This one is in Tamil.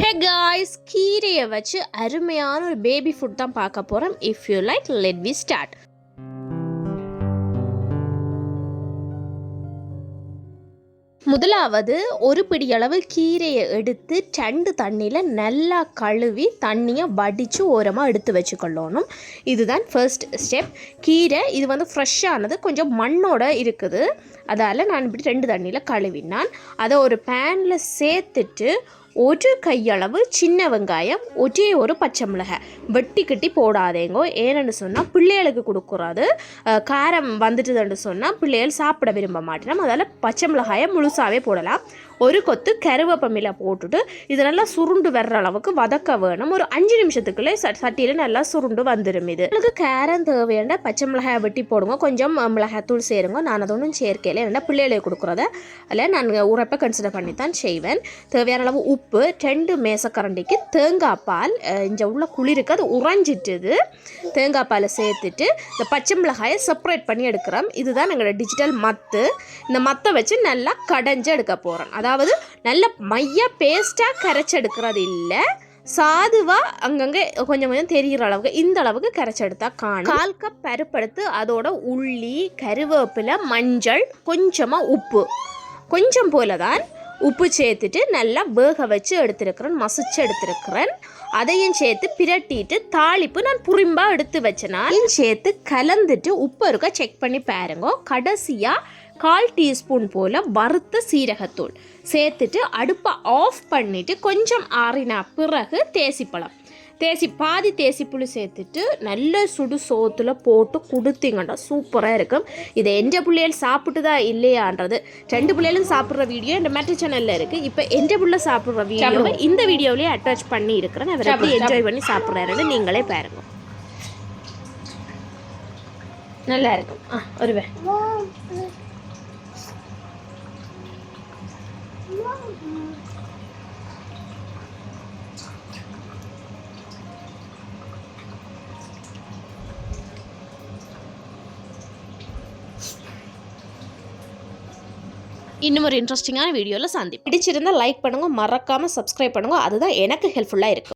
ஹே காய்ஸ் கீரையை வச்சு அருமையான ஒரு பேபி ஃபுட் தான் பார்க்க போகிறோம் if you like let we start முதலாவது ஒரு பிடி அளவு கீரையை எடுத்து ரெண்டு தண்ணியில் நல்லா கழுவி தண்ணியை வடித்து ஓரமாக எடுத்து வச்சுக்கொள்ளணும். இதுதான் ஃபர்ஸ்ட் ஸ்டெப் கீரை இது வந்து ஃப்ரெஷ்ஷானது கொஞ்சம் மண்ணோட இருக்குது. அதால் நான் இப்படி ரெண்டு தண்ணியில் கழுவினான். அதை ஒரு பேனில் சேர்த்துட்டு ஒரு கையளவு சின்ன வெங்காயம் ஒரே ஒரு பச்சை மிளகாய். வெட்டி கட்டி போடாதேங்கோ. ஏன்னு சொன்னால் பிள்ளைகளுக்கு கொடுக்குறது காரம் வந்துட்டுதுன்னு சொன்னால் பிள்ளைகள் சாப்பிட விரும்ப மாட்டேன். அதால் பச்சை மிளகாயை முழுசாகவே போடலாம். ஒரு கொத்து கருவேப்பமில போட்டுட்டு இது நல்லா சுருண்டு வர்ற அளவுக்கு வதக்க வேணும். ஒரு அஞ்சு நிமிஷத்துக்குள்ளே ச சட்டியில் நல்லா சுருண்டு வந்துடும் இது. உங்களுக்கு கேரம் தேவையான பச்சை மிளகாயை வெட்டி போடுங்க. கொஞ்சம் மிளகாத்தூள் சேருங்க. நான் அது ஒன்றும் சேர்க்கையில் என்ன பிள்ளைகளுக்கு கொடுக்குறத. அதில் நான் உரப்பை கன்சிடர் பண்ணி தான் செய்வேன். தேவையான அளவு உப்பு ரெண்டு மேசக்கரண்டிக்கு தேங்காய் பால் இங்கே உள்ள குளிருக்கு அது உறைஞ்சிட்டுது. தேங்காய் பாலை சேர்த்துட்டு இந்த பச்சை மிளகாயை செப்பரேட் பண்ணி எடுக்கிறோம். இதுதான் எங்களோட டிஜிட்டல் மத்து. இந்த மத்தை வச்சு நல்லா கடைஞ்சு எடுக்க போகிறோம் அதாவது அதாவது நல்ல மைய பேஸ்ட்டாக கரைச்செடுக்கிறது இல்லை. சாதுவாக அங்கங்கே கொஞ்சம் கொஞ்சம் தெரிகிற அளவுக்கு இந்த அளவுக்கு கரைச்செடுத்தா காணும். கால் கப் பருப்படுத்து அதோட உள்ளி கருவேப்பிலை மஞ்சள் கொஞ்சமாக உப்பு. கொஞ்சம் போல தான் உப்பு சேர்த்துட்டு நல்லா வேக வச்சு எடுத்துருக்கிறேன் மசிச்சு எடுத்திருக்கிறேன். அதையும் சேர்த்து பிரட்டிட்டு தாளிப்பு நான் புரிம்பா எடுத்து வச்சேனா. சேர்த்து கலந்துட்டு உப்பு இருக்க செக் பண்ணி பாருங்க. கடைசியாக கால் டீஸ்பூன் போல் வறுத்த சீரகத்தூள். சேர்த்துட்டு அடுப்பை ஆஃப் பண்ணிவிட்டு கொஞ்சம் ஆறின பிறகு தேசிப்பழம். தேசி பாதி தேசிப்புளி சேர்த்துட்டு நல்ல சுடு சோத்தில் போட்டு கொடுத்தீங்கன்னா சூப்பராக இருக்கும். இதை எந்த பிள்ளைகள் சாப்பிட்டுதா இல்லையான்றது. ரெண்டு பிள்ளைகளும் சாப்பிட்ற வீடியோ இந்த மெட்ரி சேனலில் இருக்குது இப்போ எந்த பிள்ளை சாப்பிட்ற வீடியோவை இந்த வீடியோவிலேயே அட்டாச் பண்ணி இருக்கிறேன். அவர் எப்படி என்ஜாய் பண்ணி சாப்பிட்றாருன்னு நீங்களே பாருங்க. நல்லா இருக்கும். ஆ வருவே. இன்னும் ஒரு இன்ட்ரெஸ்டிங்கான வீடியோவில் சந்தி பிடிச்சிருந்தா லைக் பண்ணுங்க மறக்காமல் சப்ஸ்கிரைப் பண்ணுங்கள் அதுதான் எனக்கு ஹெல்ப்ஃபுல்லாக இருக்கும்